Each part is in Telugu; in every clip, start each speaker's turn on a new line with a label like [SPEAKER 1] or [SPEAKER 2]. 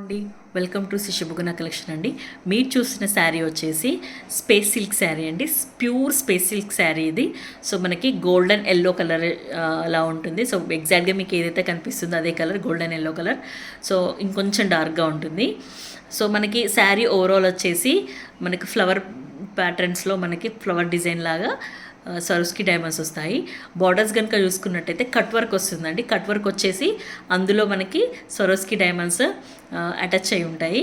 [SPEAKER 1] అండి. వెల్కమ్ టు శిశుభుగుణ కలెక్షన్ అండి. మీరు చూసిన శారీ వచ్చేసి స్పేస్ సిల్క్ శారీ అండి. ప్యూర్ స్పేస్ సిల్క్ శారీ ఇది. సో మనకి గోల్డెన్ ఎల్లో కలర్ అలా ఉంటుంది. సో ఎగ్జాక్ట్గా మీకు ఏదైతే కనిపిస్తుందో అదే colour golden yellow colour so ఇంకొంచెం డార్క్గా ఉంటుంది. సో మనకి శారీ ఓవరాల్ వచ్చేసి మనకి ఫ్లవర్ ప్యాటర్న్స్లో మనకి ఫ్లవర్ డిజైన్ లాగా సరుస్కి డైమండ్స్ వస్తాయి. బార్డర్స్ కనుక చూసుకున్నట్టయితే కట్ వర్క్ వస్తుందండి. కట్ వర్క్ వచ్చేసి అందులో మనకి సరోస్కి డైమండ్స్ అటాచ్ అయి ఉంటాయి.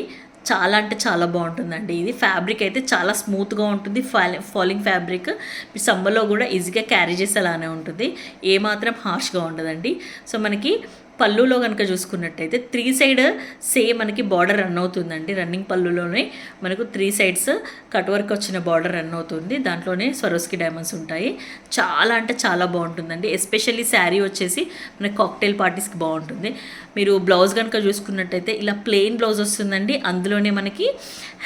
[SPEAKER 1] చాలా అంటే చాలా బాగుంటుందండి. ఇది ఫ్యాబ్రిక్ అయితే చాలా స్మూత్గా ఉంటుంది. ఫాలి ఫాలింగ్ ఫ్యాబ్రిక్ మీ సమ్మర్లో కూడా ఈజీగా క్యారీ చేసేలానే ఉంటుంది. ఏమాత్రం హార్ష్గా ఉండదండి. సో మనకి పళ్ళులో కనుక చూసుకున్నట్టయితే త్రీ సైడ్ సేమ్ మనకి బార్డర్ రన్ అవుతుందండి. రన్నింగ్ పళ్ళులోనే మనకు త్రీ సైడ్స్ కట్ వర్క్ వచ్చిన బార్డర్ రన్ అవుతుంది. దాంట్లోనే స్వరోస్కి డైమండ్స్ ఉంటాయి. చాలా అంటే చాలా బాగుంటుందండి. ఎస్పెషల్లీ శారీ వచ్చేసి మనకి కాక్టైల్ పార్టీస్కి బాగుంటుంది. మీరు బ్లౌజ్ కనుక చూసుకున్నట్టయితే ఇలా ప్లెయిన్ బ్లౌజ్ వస్తుందండి. అందులోనే మనకి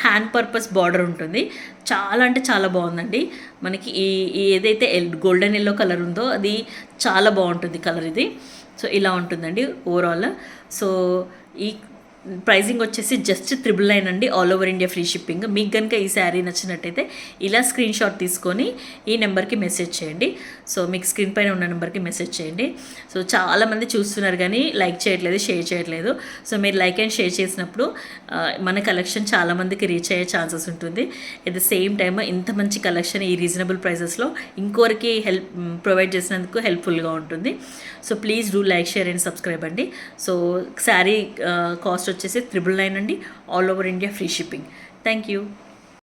[SPEAKER 1] హ్యాండ్ పర్పస్ బార్డర్ ఉంటుంది. చాలా అంటే చాలా బాగుందండి. మనకి ఈ ఈ ఏదైతే ఎల్ గోల్డెన్ ఎల్లో కలర్ ఉందో అది చాలా బాగుంటుంది కలర్ ఇది. సో ఇలా ఉంటుందండి ఓవరాల్ సో ఈ ప్రైజింగ్ వచ్చేసి జస్ట్ త్రిబుల్ నైన్ అండి. All over India free shipping మీకు కనుక ఈ శారీ నచ్చినట్టయితే ఇలా స్క్రీన్ షాట్ తీసుకొని ఈ నెంబర్కి మెసేజ్ చేయండి. సో మీకు స్క్రీన్ పైన ఉన్న నెంబర్కి మెసేజ్ చేయండి. సో చాలామంది చూస్తున్నారు కానీ లైక్ చేయట్లేదు షేర్ చేయట్లేదు. సో మీరు లైక్ అండ్ షేర్ చేసినప్పుడు మన కలెక్షన్ చాలామందికి రీచ్ అయ్యే ఛాన్సెస్ ఉంటుంది. ఎట్ ద సేమ్ టైమ్ ఇంత మంచి కలెక్షన్ ఈ రీజనబుల్ ప్రైసెస్లో ఇంకొకరికి హెల్ప్ ప్రొవైడ్ చేసినందుకు హెల్ప్ఫుల్గా ఉంటుంది. So please do like share and subscribe అండి. సో శారీ కాస్ట్ వచ్చేసి త్రిబుల్ నైన్ అండి all over India free shipping. Thank you.